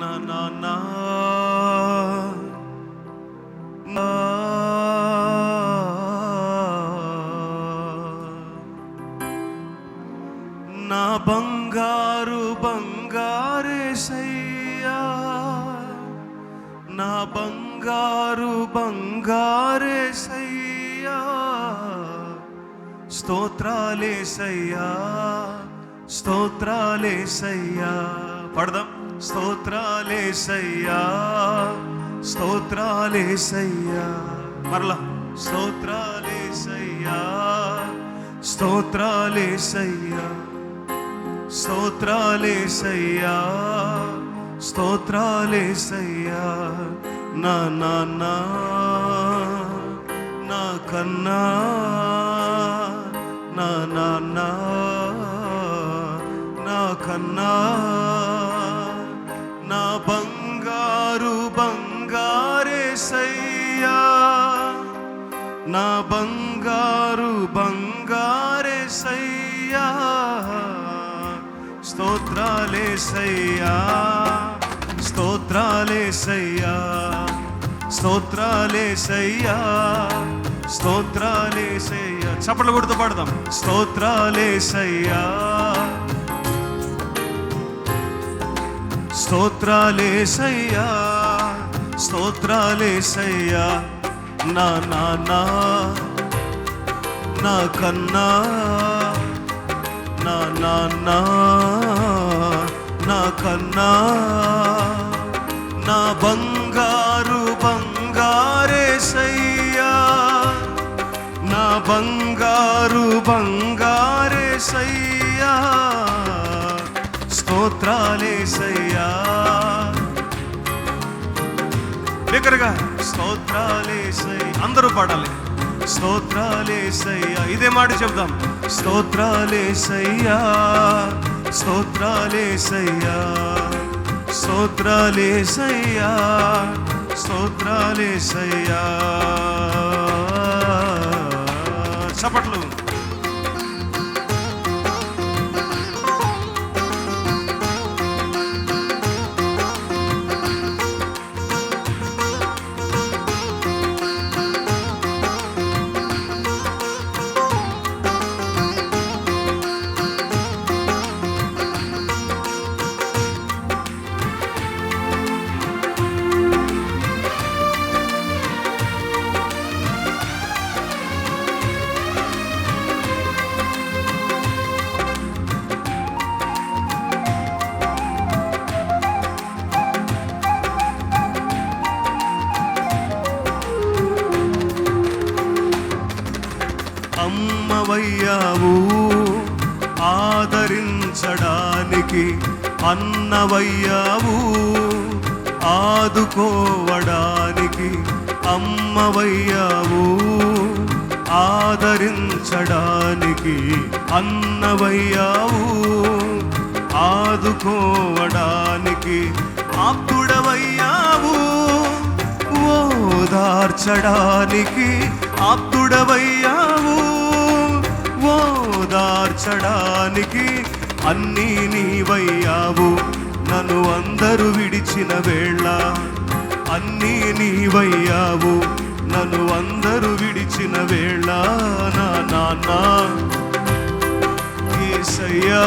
నా నా నా నా నా బంగారు బంగారేసయ్యా నా బంగారు బంగారేసయ్యా స్తోత్రాలేసయ్యా స్తోత్రాలేసయ్యా పడదాం. స్తోత్రాలేసయ్యా స్తోత్రాలేసయ్యా మరలా స్తోత్రాలేసయ్యా స్తోత్రాలేసయ్యా స్తోత్రాలేసయ్యా స్తోత్రాలేసయ్యా నా నా నా నా కన్నా నా నా. బంగారేసయ్యా స్తోత్రాలేసయ్యా స్తోత్రాలేసయ్యా స్తోత్రాలేసయ్యా స్తోత్రాలేసయ్యా చప్పట్లు కొడుతూ పాడదాం. స్తోత్రాలేసయ్యా స్తోత్రాలేసయ్యా స్తోత్రాలేసయ్యా నా నా నా. నా కన్నా నా నా నా కన్నా నా బంగారు బంగారేసయ్యా నా బంగారు బంగారేసయ్యా స్తోత్రాలేసయ్యా దగ్గరగా స్తోత్రాలేసై అందరూ పాడాలి. స్తోత్రాలేసయ్యా ఇదే మాట చెప్దాం. స్తోత్రాలేసయ్యా స్తోత్రాలేసయ్యా స్తోత్రాలేసయ్యా స్తోత్రాలేసయ్యా చప్పట్లు అన్నవయ్యావు. ఆదుకోవడానికి అమ్మవయ్యావు. ఆదరించడానికి అన్నవయ్యావు. ఆదుకోవడానికి ఆప్తుడవయ్యావు. ఓదార్చడానికి ఆప్తుడవయ్యావు. ఓదార్చడానికి అన్నీ నీవయ్యావు. నన్ను అందరూ విడిచిన వేళ అన్నీ నీవయ్యావు. నన్ను అందరూ విడిచిన వేళ నా నాన్న. ఏసయ్యా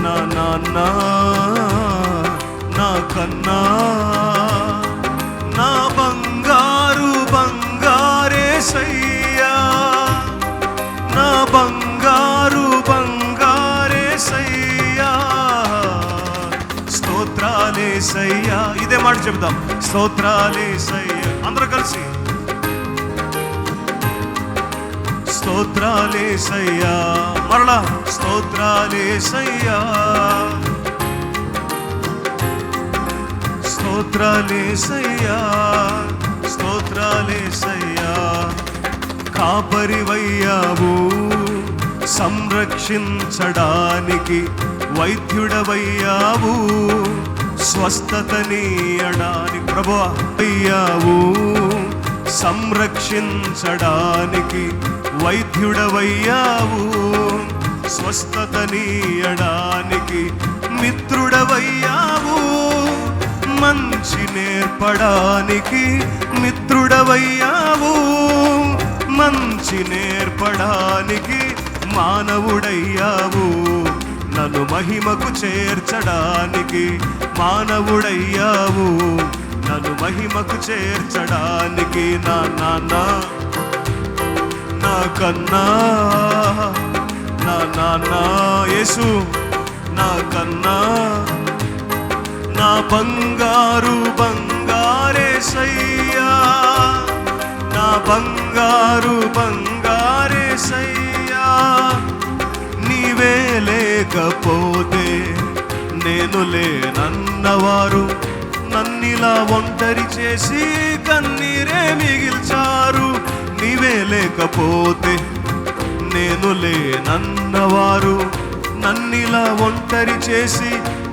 నా నాన్న నా కన్నా. నా బంగారు బంగారేసయ్యా. ఇదే మాట చెబుదాం స్తోత్రాలేసయ్యా అందరూ కలిసి. స్తోత్రాలేసయ్యా మరలా స్తోత్రాలేసయ్యా స్తోత్రాలేసయ్యా స్తోత్రాలేసయ్యా కాపరివయ్యావు. సంరక్షించడానికి వైద్యుడవయ్యావు. స్వస్థతనీయడానికి ప్రభు అయ్యావు సంరక్షించడానికి వైద్యుడవయ్యావు. స్వస్థతనీయడానికి మిత్రుడవయ్యావు. మంచి నేర్పడానికి మిత్రుడవయ్యావు. మంచి నేర్పడానికి మానవుడయ్యావు. నన్ను మహిమకు చేర్చడానికి మానవుడయ్యావు. నన్ను మహిమకు చేర్చడానికి నా నాన్న నా కన్నా నా నాన్న యేసు నా కన్నా నా బంగారు బంగారేసయ్యా నా బంగారు బంగారు నేను నన్నవారు. నన్నిలా ఒంటరి చేసి కన్నీరే మిగిల్చారు. నీవే లేకపోతే నేను లేనన్నవారు నన్నిలా ఒంటరి చేసి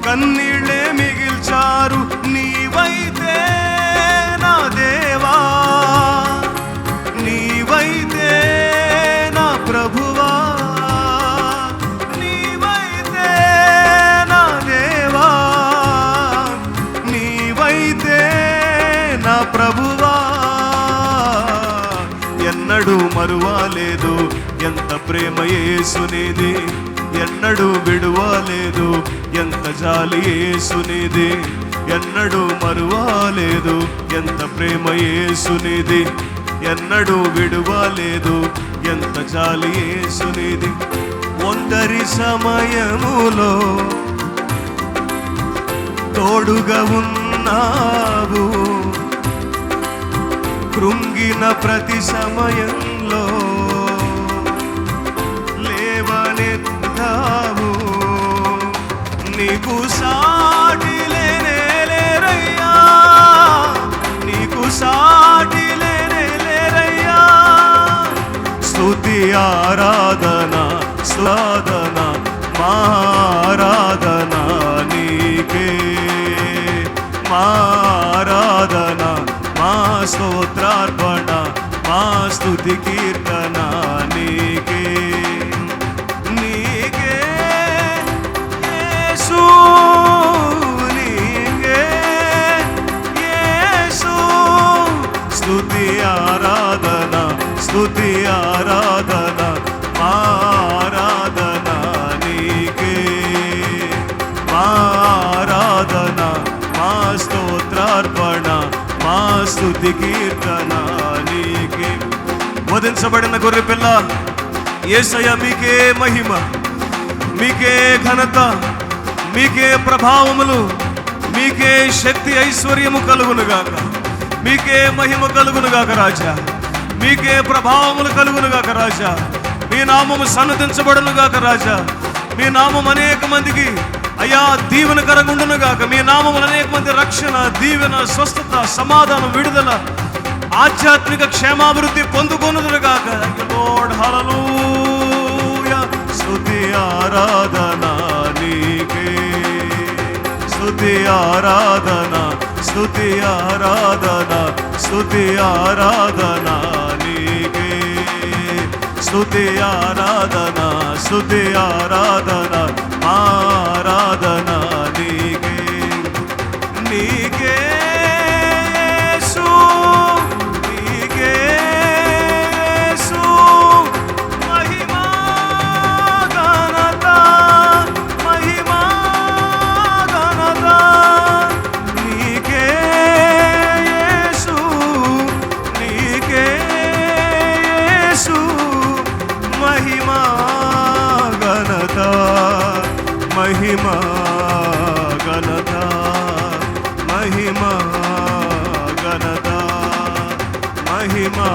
కన్నీళ్ళే మిగిల్చారు. నీవైతే నా దేవా. ఎన్నడూ మరువాలేదు ఎంత ప్రేమ ఏసునేది ఎన్నడూ విడువాలేదు. ఎంత జాలి ఏసునేది ఎన్నడూ మరువాలేదు. ఎంత ప్రేమ ఏసునేది ఎన్నడూ విడువాలేదు. ఎంత జాలి ఏసునేది ఒంటరి సమయములో తోడుగా ఉన్నావు. కృంగిన ప్రతి సమయంలో లేవనెత్తావు. నీకు సాటి లేనే లేరయ్యా. నీకు సాటి లేనే లేరయ్యా. స్తుతి ఆరాధన స్లాదన మారాధన నీకే. మారాధన మా స్థుతి స్తుతి కీర్తన నీకే. నీకే. యేసు. నీకే. యేసు. స్తుతి ఆరాధన స్థుతి ఆరాధన ఆరాధన నీకే. ఆరాధన మా స్తోత్రార్పణ మా స్థుతి కీర్తన వధించబడిన గొర్రె పిల్ల ఏసయ మీకే మహిమ మీకే ఘనత మీకే ప్రభావములు మీకే శక్తి ఐశ్వర్యము కలుగునుగాక. మీకే మహిమ కలుగునుగాక రాజా. మీకే ప్రభావములు కలుగునుగాక రాజా. మీ నామము సన్నతించబడునుగాక రాజా. మీ నామం అనేక మందికి అయ్యా దీవెనకరంగుండునుగాక. మీ నామములు అనేక మంది రక్షణ దీవెన స్వస్థత సమాధానం విడుదల ఆధ్యాత్మిక క్షేమాభివృద్ధి పొందుకొనుదురుగాక లార్డ్ హల్లెలూయా స్తుతి ఆరాధన నీకే. స్తుతి ఆరాధన స్తుతి ఆరాధన స్తుతి ఆరాధన నీకే. స్తుతి ఆరాధన స్తుతి ఆరాధన ఆరాధన మహిమా గణత మహిమా గణత మహిమా